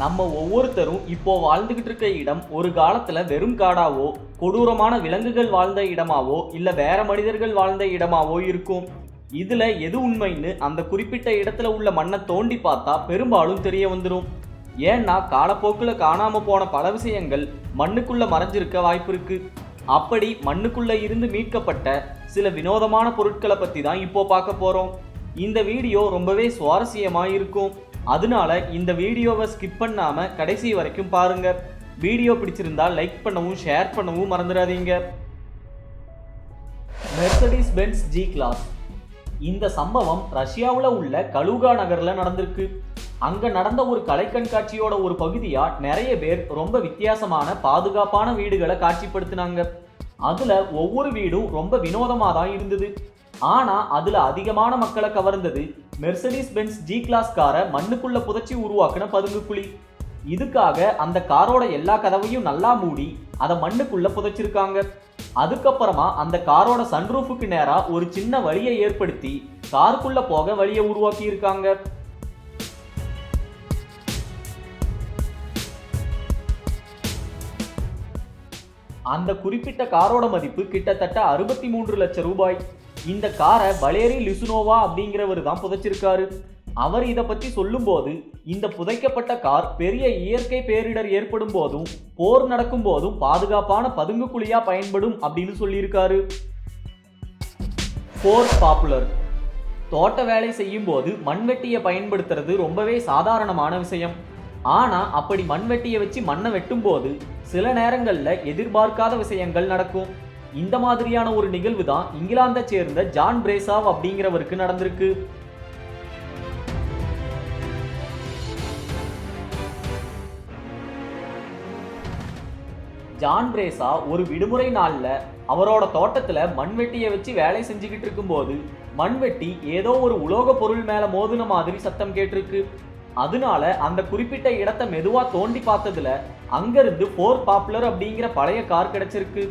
நம்ம ஒவ்வொருத்தரும் இப்போ வாழ்ந்துகிட்டு இருக்க இடம் ஒரு காலத்துல வெறும் காடாவோ கொடூரமான விலங்குகள் வாழ்ந்த இடமாவோ இல்ல வேற மனிதர்கள் வாழ்ந்த இடமாவோ இருக்கும். இதுல எது உண்மைன்னு அந்த குறிப்பிட்ட இடத்துல உள்ள மண்ணை தோண்டி பார்த்தா பெரும்பாலும் தெரிய வந்துடும் ஏன்னா காலப்போக்கில் காணாம போன பல விஷயங்கள் மண்ணுக்குள்ள மறைஞ்சிருக்க வாய்ப்பு இருக்கு. அப்படி மண்ணுக்குள்ள இருந்து மீட்கப்பட்ட சில வினோதமான பொருட்களை பத்தி தான் இப்போ பார்க்க போறோம். இந்த வீடியோ ரொம்பவே சுவாரஸ்யமாக இருக்கும். அதனால இந்த வீடியோவை ஸ்கிப் பண்ணாமல் கடைசி வரைக்கும் பாருங்க. வீடியோ பிடிச்சிருந்தால் லைக் பண்ணவும் ஷேர் பண்ணவும் மறந்துடாதீங்க. மெர்சடிஸ் பென்ஸ் ஜி கிளாஸ் இந்த சம்பவம் ரஷ்யாவில் உள்ள கலூகா நகரில் நடந்திருக்கு. அங்கே நடந்த ஒரு கலை கண்காட்சியோட ஒரு பகுதியாக நிறைய பேர் ரொம்ப வித்தியாசமான பாதுகாப்பான வீடுகளை காட்சிப்படுத்தினாங்க. அதில் ஒவ்வொரு வீடும் ரொம்ப வினோதமாக தான் இருந்தது. ஆனால் அதில் அதிகமான மக்களை கவர்ந்தது மெர்சடிஸ் பென்ஸ் ஜி கிளாஸ் காரை மண்ணுக்குள்ள புதைச்சி உருவாக்குன பதுங்குக்குழி இதுக்காக அந்த காரோட எல்லா கதவையும் நல்லா மூடி அதை மண்ணுக்குள்ள புதைச்சிருக்காங்க. அதுக்கப்புறமா அந்த காரோட சன்ரூஃபுக்கு நேராக ஒரு சின்ன வழியை ஏற்படுத்தி காருக்குள்ள போக வழியை உருவாக்கி இருக்காங்க அந்த குறிப்பிட்ட காரோட மதிப்பு கிட்டத்தட்ட அறுபத்தி மூன்று லட்சம் ரூபாய். இந்த காரை வலேரி லிசுனோவா அப்படிங்கிறவர் தான் புதைச்சிருக்காரு. அவர் இதை பற்றி சொல்லும்போது இந்த புதைக்கப்பட்ட கார் பெரிய இயற்கை பேரிடர் ஏற்படும் போதும் போர் நடக்கும் போதும் பாதுகாப்பான பதுங்கு குழியாக பயன்படும் அப்படின்னு சொல்லியிருக்காரு. ஃபோர்ட் பாப்புலர் தோட்ட வேலை செய்யும் போது மண்வெட்டியை பயன்படுத்துறது ரொம்பவே சாதாரணமான விஷயம். ஆனால் அப்படி மண்வெட்டியை வச்சு மண்ணை வெட்டும்போது சில நேரங்களில் எதிர்பார்க்காத விஷயங்கள் நடக்கும். இந்த மாதிரியான ஒரு நிகழ்வு தான் இங்கிலாந்தை சேர்ந்த ஜான் பிரேசாவ் அப்படிங்கிறவருக்கு நடந்திருக்கு. ஜான் பிரேசா ஒரு விடுமுறை நாளில் அவரோட தோட்டத்தில் மண்வெட்டியை வச்சு வேலை செஞ்சுக்கிட்டு இருக்கும்போது மண்வெட்டி ஏதோ ஒரு உலோக பொருள் மேலே மோதின மாதிரி சத்தம் கேட்டிருக்கு. அதனால அந்த குறிப்பிட்ட இடத்தை மெதுவாக தோண்டி பார்த்ததுல அங்கேருந்து ஃபோர் பாப்புலர் அப்படிங்கிற பழைய கார் கிடைச்சிருக்கு.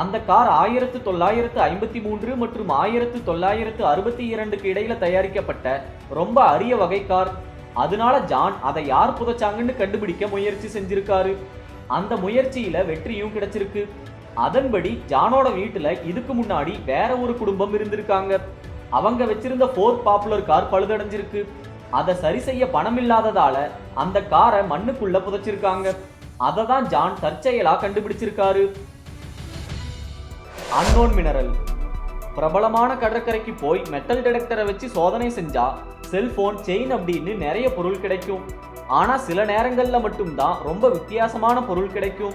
அந்த கார் ஆயிரத்து தொள்ளாயிரத்து ஐம்பத்தி மூன்று மற்றும் ஆயிரத்து தொள்ளாயிரத்து அறுபத்தி இரண்டுக்கு இடையில தயாரிக்கப்பட்ட ரொம்ப அரிய வகை கார். அதனால ஜான் அதை யார் புதைச்சாங்கன்னு கண்டுபிடிக்க முயற்சி செஞ்சிருக்காரு. அந்த முயற்சியில வெற்றியும் கிடைச்சிருக்கு. அதன்படி ஜானோட வீட்டுல இதுக்கு முன்னாடி வேற ஒரு குடும்பம் இருந்திருக்காங்க. அவங்க வச்சிருந்த ஃபோர்த் பாப்புலர் கார் பழுதடைஞ்சிருக்கு. அதை சரி செய்ய பணம் இல்லாததால அந்த காரை மண்ணுக்குள்ள புதைச்சிருக்காங்க. அதை தான் ஜான் தற்செயலா கண்டுபிடிச்சிருக்காரு. அன்னோன் மினரல் பிரபலமான கடற்கரைக்கு போய் மெட்டல் டிடெக்டரை வச்சு சோதனை செஞ்சா செல்போன் செயின் அப்படின்னு நிறைய பொருள் கிடைக்கும். ஆனா சில நேரங்களில் மட்டும்தான் ரொம்ப வித்தியாசமான பொருள் கிடைக்கும்.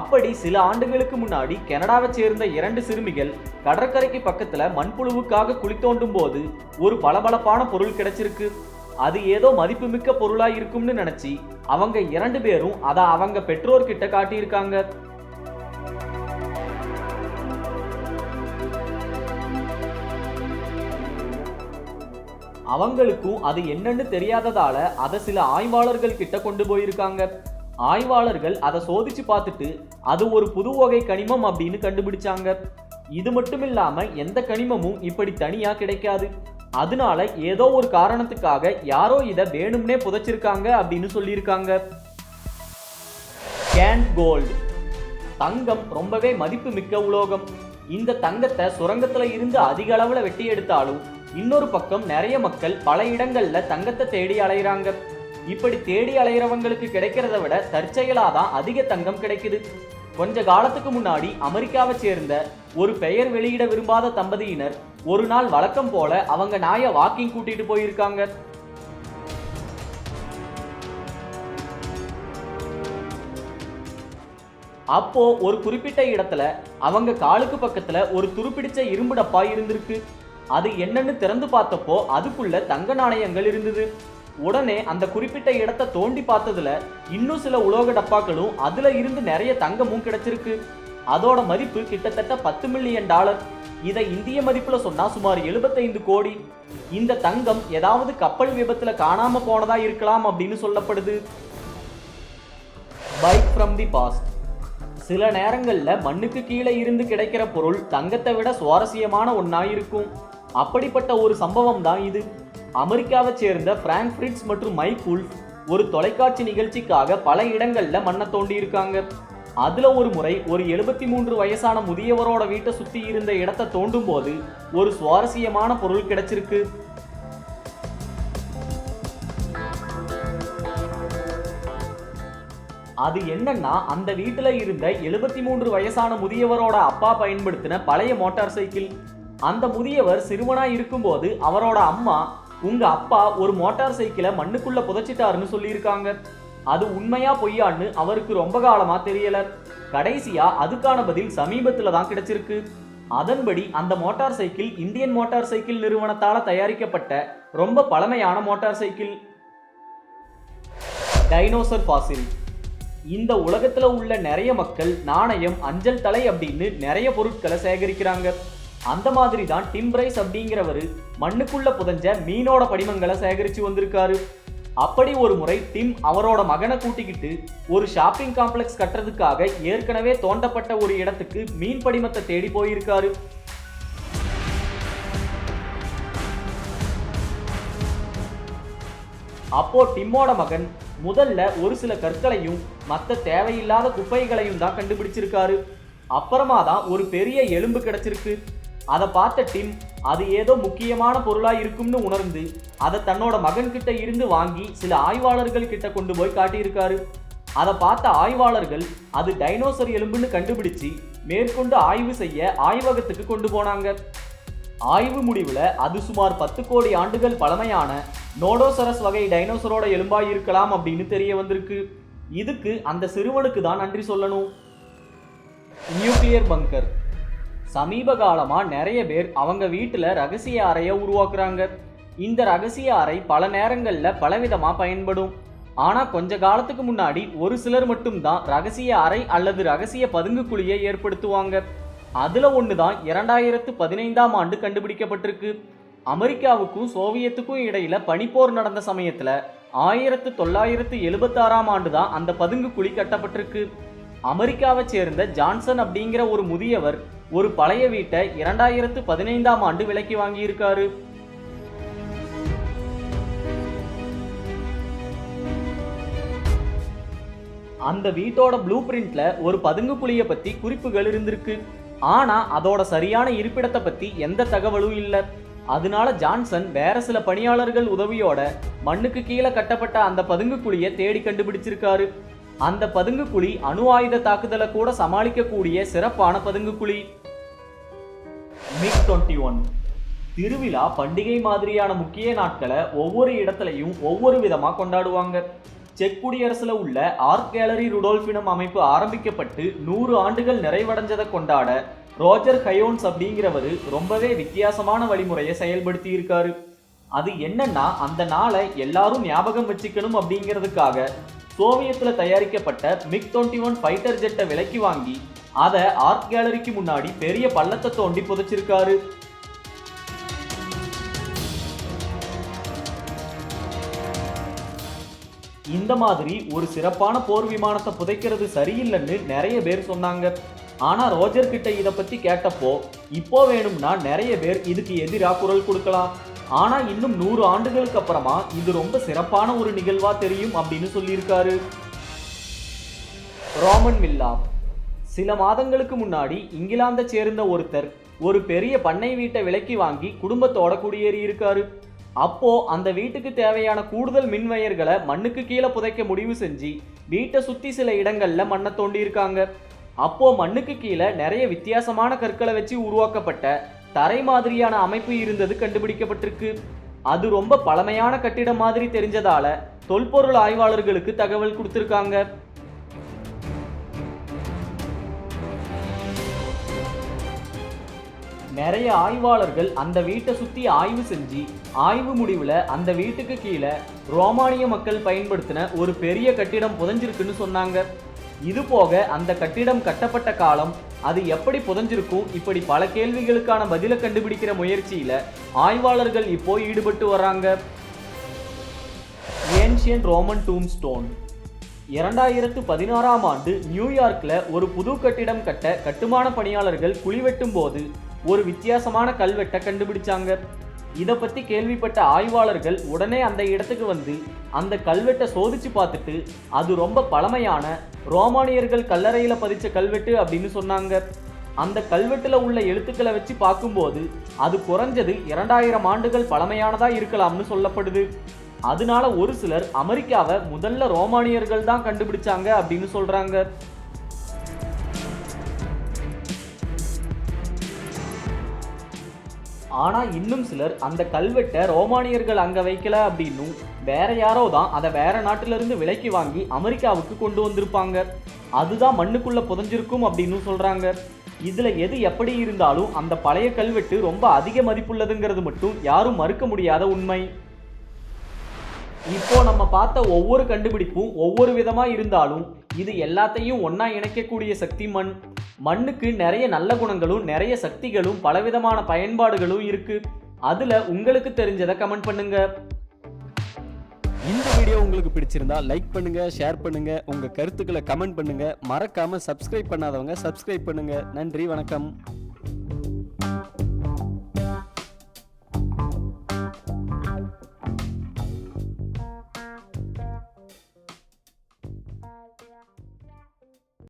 அப்படி சில ஆண்டுகளுக்கு முன்னாடி கனடாவை சேர்ந்த இரண்டு சிறுமிகள் கடற்கரைக்கு பக்கத்துல மண்புழுவுக்காக குழி தோண்டும் போது ஒரு பளபளப்பான பொருள் கிடைச்சிருக்கு. அது ஏதோ மதிப்புமிக்க பொருளா இருக்கும்னு நினைச்சு அவங்க இரண்டு பேரும் அதை அவங்க பெற்றோர்கிட்ட காட்டியிருக்காங்க. அவங்களுக்கும் அது என்னன்னு தெரியாததால அதை சில ஆய்வாளர்கள் கிட்ட கொண்டு போயிருக்காங்க. ஆய்வாளர்கள் அதை சோதிச்சு பார்த்துட்டு அது ஒரு புது வகை கனிமம் அப்படின்னு கண்டுபிடிச்சாங்க. இது மட்டும் இல்லாம எந்த கனிமமும் இப்படி தனியா கிடைக்காது. அதனால ஏதோ ஒரு காரணத்துக்காக யாரோ இதை வேணும்னே புதைச்சிருக்காங்க அப்படின்னு சொல்லியிருக்காங்க. கேன் கோல்டு தங்கம் ரொம்பவே மதிப்பு மிக்க உலோகம். இந்த தங்கத்தை சுரங்கத்துல இருந்து அதிக அளவுல வெட்டி எடுத்தாலும் இன்னொரு பக்கம் நிறைய மக்கள் பல இடங்கள்ல தங்கத்தை தேடி அலையிறாங்க. இப்படி தேடி அலையிறவங்களுக்கு கிடைக்கிறத விட தற்செயலாதான் அதிக தங்கம் கிடைக்குது. கொஞ்ச காலத்துக்கு முன்னாடி அமெரிக்காவை சேர்ந்த ஒரு பெயர் வெளியிட விரும்பாத தம்பதியினர் ஒரு நாள் வழக்கம் போல அவங்க நாயை வாக்கிங் கூட்டிட்டு போயிருக்காங்க. அப்போ ஒரு குறிப்பிட்ட இடத்துல அவங்க காலுக்கு பக்கத்துல ஒரு துருப்பிடிச்ச இரும்பு டப்பா இருந்திருக்கு. அது என்னன்னு திறந்து பார்த்தப்போ அதுக்குள்ள தங்க நாணயங்கள் இருந்தது. உடனே அந்த குறிப்பிட்ட இடத்தை தோண்டி பார்த்ததுல இன்னும் சில உலோக டப்பாக்களும் அதுல இருந்து நிறைய தங்கமும் கிடைச்சிருக்கு. அதோட மதிப்பு கிட்டத்தட்ட பத்து மில்லியன் டாலர். இதை இந்திய மதிப்புல சொன்னா சுமார் 75 கோடி. இந்த தங்கம் ஏதாவது கப்பல் விபத்துல காணாம போனதா இருக்கலாம் அப்படின்னு சொல்லப்படுது. பைக் ஃப்ரம் தி பாஸ்ட் சில நேரங்களில் மண்ணுக்கு கீழே இருந்து கிடைக்கிற பொருள் தங்கத்தை விட சுவாரஸ்யமான ஒன்றா இருக்கும் அப்படிப்பட்ட ஒரு சம்பவம் தான் இது. அமெரிக்காவை சேர்ந்த பிராங்க் ஃப்ரிட்ஸ் மற்றும் மைக் உல்ஃப் ஒரு தொலைக்காட்சி நிகழ்ச்சிக்காக பல இடங்கள்ல மண்ணை தோண்டி இருக்காங்க. அதுல ஒரு முறை ஒரு எழுபத்தி மூன்று வயசான முதியவரோட வீட்டை சுத்தி இருந்த இடத்தை தோண்டும் போது ஒரு சுவாரஸ்யமான பொருள் கிடைச்சிருக்கு. அது என்னன்னா அந்த வீட்டுல இருந்த எழுபத்தி மூன்று வயசான முதியவரோட அப்பா பயன்படுத்தின பழைய மோட்டார் சைக்கிள். அந்த முதியவர் சிறுவனாக இருக்கும்போது அவரோட அம்மா உங்க அப்பா ஒரு மோட்டார் சைக்கிளை மண்ணுக்குள்ள புதைச்சிட்டாருன்னு சொல்லியிருக்காங்க. அது உண்மையா பொய்யான்னு அவருக்கு ரொம்ப காலமா தெரியல. கடைசியா அதுக்கான பதில் சமீபத்துல தான் கிடைச்சிருக்கு. அதன்படி அந்த motorcycle Indian motorcycle நிறுவனத்தால தயாரிக்கப்பட்ட ரொம்ப பழமையான மோட்டார் சைக்கிள். டைனோசர் ஃபாசில். இந்த உலகத்துல உள்ள நிறைய மக்கள் நாணயம் அஞ்சல் தலை அப்படின்னு நிறைய பொருட்களை சேகரிக்கிறாங்க. அந்த மாதிரி தான் டிம் பிரைஸ் அப்படிங்கிறவர் மண்ணுக்குள்ள புதஞ்ச மீனோட படிமங்களை சேகரித்து வந்திருக்காரு. அப்படி ஒரு முறை டிம் அவரோட மகனை கூட்டிக்கிட்டு ஒரு ஷாப்பிங் காம்ப்ளெக்ஸ் கட்டுறதுக்காக ஏற்கனவே தோண்டப்பட்ட ஒரு இடத்துக்கு மீன் படிமத்தை தேடி போயிருக்காரு. அப்போ டிம்மோட மகன் முதல்ல ஒரு சில கற்களையும் மற்ற தேவையில்லாத குப்பைகளையும் தான் கண்டுபிடிச்சிருக்காரு. அப்புறமா தான் ஒரு பெரிய எலும்பு கிடைச்சிருக்கு. அதை பார்த்த டிம் அது ஏதோ முக்கியமான பொருளாக இருக்கும்னு உணர்ந்து அதை தன்னோட மகன் கிட்ட இருந்து வாங்கி சில ஆய்வாளர்கள் கிட்ட கொண்டு போய் காட்டியிருக்காரு. அதை பார்த்த ஆய்வாளர்கள் அது டைனோசர் எலும்புன்னு கண்டுபிடிச்சு மேற்கொண்டு ஆய்வு செய்ய ஆய்வகத்துக்கு கொண்டு போனாங்க. ஆய்வு முடிவில் அது சுமார் பத்து கோடி ஆண்டுகள் பழமையான நோடோசரஸ் வகை டைனோசரோட எலும்பாய் இருக்கலாம் அப்படின்னு தெரிய வந்திருக்கு. இதுக்கு அந்த சிறுவனுக்கு தான் நன்றி சொல்லணும். Nuclear bunker. சமீப காலமாக நிறைய பேர் அவங்க வீட்டில் ரகசிய அறையை உருவாக்குறாங்க. இந்த ரகசிய அறை பல நேரங்களில் பலவிதமாக பயன்படும். ஆனால் கொஞ்ச காலத்துக்கு முன்னாடி ஒரு சிலர் மட்டும்தான் ரகசிய அறை அல்லது ரகசிய பதுங்கு குழியை ஏற்படுத்துவாங்க. ஒன்று தான் இரண்டாயிரத்து பதினைந்தாம் ஆண்டு கண்டுபிடிக்கப்பட்டிருக்கு. அமெரிக்காவுக்கும் சோவியத்துக்கும் இடையில பனிப்போர் நடந்த சமயத்தில் ஆயிரத்து தொள்ளாயிரத்து எழுபத்தாறாம் ஆண்டு தான் அந்த பதுங்கு குழி கட்டப்பட்டிருக்கு. அமெரிக்காவை சேர்ந்த ஜான்சன் அப்படிங்கிற ஒரு முதியவர் ஒரு பழைய வீட்டை இரண்டாயிரத்து பதினைந்தாம் ஆண்டு விலைக்கு வாங்கியிருக்காரு. அந்த வீட்டோட ப்ளூ பிரிண்ட்ல ஒரு பதுங்கு குழியை பத்தி குறிப்புகள் இருந்திருக்கு. ஆனா அதோட சரியான இருப்பிடத்தை பத்தி எந்த தகவலும் இல்லை. அதனால ஜான்சன் வேற சில பணியாளர்கள் உதவியோட மண்ணுக்கு கீழே கட்டப்பட்ட அந்த பதுங்கு குழியை தேடி கண்டுபிடிச்சிருக்காரு. அந்த பதுங்கு குழி அணு ஆயுத தாக்குதலை கூட சமாளிக்கக்கூடிய சிறப்பான பதுங்கு குழி மிக் டுவெண்ட்டி ஒன் திருவிழா பண்டிகை மாதிரியான முக்கிய நாட்களை ஒவ்வொரு இடத்துலையும் ஒவ்வொரு விதமாக கொண்டாடுவாங்க. செக் குடியரசில் உள்ள ஆர்ட் கேலரி ருடோல்ஃபினம் அமைப்பு ஆரம்பிக்கப்பட்டு நூறு ஆண்டுகள் நிறைவடைஞ்சதை கொண்டாட ரோஜர் ஹயோன்ஸ் அப்படிங்கிறவர் ரொம்பவே வித்தியாசமான வழிமுறையை செயல்படுத்தி இருக்காரு அது என்னன்னா அந்த நாளை எல்லாரும் ஞாபகம் வச்சுக்கணும் அப்படிங்கிறதுக்காக சோவியத்தில் தயாரிக்கப்பட்ட மிக் டுவெண்ட்டி ஒன் ஃபைட்டர் ஜெட்டை விலைக்கு வாங்கி அதை ஆர்ட் கேலரிக்கு முன்னாடி பெரிய பள்ளத்தை தோண்டி புதைச்சிருக்காரு. இந்த மாதிரி ஒரு சிறப்பான போர் விமானத்தை புதைக்கிறது சரியில்லைன்னு நிறைய பேர் சொன்னாங்க. ஆனா ரோஜர் கிட்ட இதை பத்தி கேட்டப்போ இப்போ வேணும்னா நிறைய பேர் இதுக்கு எதிராக குரல் கொடுக்கலாம். ஆனா இன்னும் நூறு ஆண்டுகளுக்கு அப்புறமா இது ரொம்ப சிறப்பான ஒரு நிகழ்வா தெரியும் அப்படின்னு சொல்லியிருக்காரு. ரோமன் மில்லா சில மாதங்களுக்கு முன்னாடி இங்கிலாந்தை சேர்ந்த ஒருத்தர் ஒரு பெரிய பண்ணை வீட்டை விலைக்கு வாங்கி குடும்பத்தோட குடியேறி இருக்காரு. அப்போ அந்த வீட்டுக்கு தேவையான கூடுதல் மின்வயர்களை மண்ணுக்கு கீழே புதைக்க முடிவு செஞ்சு வீட்டை சுத்தி சில இடங்கள்ல மண்ணை தோண்டி இருக்காங்க அப்போ மண்ணுக்கு கீழே நிறைய வித்தியாசமான கற்களை வச்சு உருவாக்கப்பட்ட தரை மாதிரியான அமைப்பு இருந்தது கண்டுபிடிக்கப்பட்டிருக்கு. அது ரொம்ப பழமையான கட்டிடம் மாதிரி தெரிஞ்சதால தொல்பொருள் ஆய்வாளர்களுக்கு தகவல் கொடுத்துருக்காங்க. நிறைய ஆய்வாளர்கள் அந்த வீட்டை சுற்றி ஆய்வு செஞ்சு ஆய்வு முடிவில் அந்த வீட்டுக்கு கீழே ரோமானிய மக்கள் பயன்படுத்தின ஒரு பெரிய கட்டிடம் புதைஞ்சிருக்குன்னு சொன்னாங்க. இது போக அந்த கட்டிடம் கட்டப்பட்ட காலம் அது எப்படி புதஞ்சிருக்கும்? இப்படி பல கேள்விகளுக்கான பதிலை கண்டுபிடிக்கிற முயற்சியில் ஆய்வாளர்கள் இப்போ ஈடுபட்டு வர்றாங்க. ஏன்ஷியன் ரோமன் டூம் ஸ்டோன் இரண்டாயிரத்து பதினாறாம் ஆண்டு நியூயார்க்கில் ஒரு புது கட்டிடம் கட்ட கட்டுமான பணியாளர்கள் குழி வெட்டும் போது ஒரு வித்தியாசமான கல்வெட்டை கண்டுபிடிச்சாங்க. இதை பற்றி கேள்விப்பட்ட ஆய்வாளர்கள் உடனே அந்த இடத்துக்கு வந்து அந்த கல்வெட்டை சோதிச்சு பார்த்துட்டு அது ரொம்ப பழமையான ரோமானியர்கள் கல்லறையில் பதிச்ச கல்வெட்டு அப்படின்னு சொன்னாங்க. அந்த கல்வெட்டில் உள்ள எழுத்துக்களை வச்சு பார்க்கும்போது அது குறைஞ்சது இரண்டாயிரம் ஆண்டுகள் பழமையானதாக இருக்கலாம்னு சொல்லப்படுது. அதனால ஒரு சிலர் அமெரிக்காவை முதல்ல ரோமானியர்கள் தான் கண்டுபிடிச்சாங்க அப்படின்னு சொல்கிறாங்க ஆனால் இன்னும் சிலர் அந்த கல்வெட்டை ரோமானியர்கள் அங்கே வைக்கல அப்படின்னும் வேற யாரோ தான் அதை வேற நாட்டிலிருந்து விலைக்கு வாங்கி அமெரிக்காவுக்கு கொண்டு வந்திருப்பாங்க. அதுதான் மண்ணுக்குள்ளே புதைஞ்சிருக்கும் அப்படின்னு சொல்கிறாங்க இதில் எது எப்படி இருந்தாலும் அந்த பழைய கல்வெட்டு ரொம்ப அதிக மதிப்புள்ளதுங்கிறது மட்டும் யாரும் மறுக்க முடியாத உண்மை. இப்போ நம்ம பார்த்த ஒவ்வொரு கண்டுபிடிப்பும் ஒவ்வொரு விதமாக இருந்தாலும் இது எல்லாத்தையும் ஒன்றா இணைக்கக்கூடிய சக்தி மண். மண்ணுக்கு நிறைய நல்ல குணங்களும் நிறைய சக்திகளும் பலவிதமான பயன்பாடுகளும் இருக்கு. அதுல உங்களுக்கு தெரிஞ்சதை கமெண்ட் பண்ணுங்க. இந்த வீடியோ உங்களுக்கு பிடிச்சிருந்தா லைக் பண்ணுங்க ஷேர் பண்ணுங்க உங்க கருத்துக்களை கமெண்ட் பண்ணுங்க. மறக்காம சப்ஸ்கிரைப் பண்ணாதவங்க சப்ஸ்கிரைப் பண்ணுங்க. நன்றி வணக்கம்.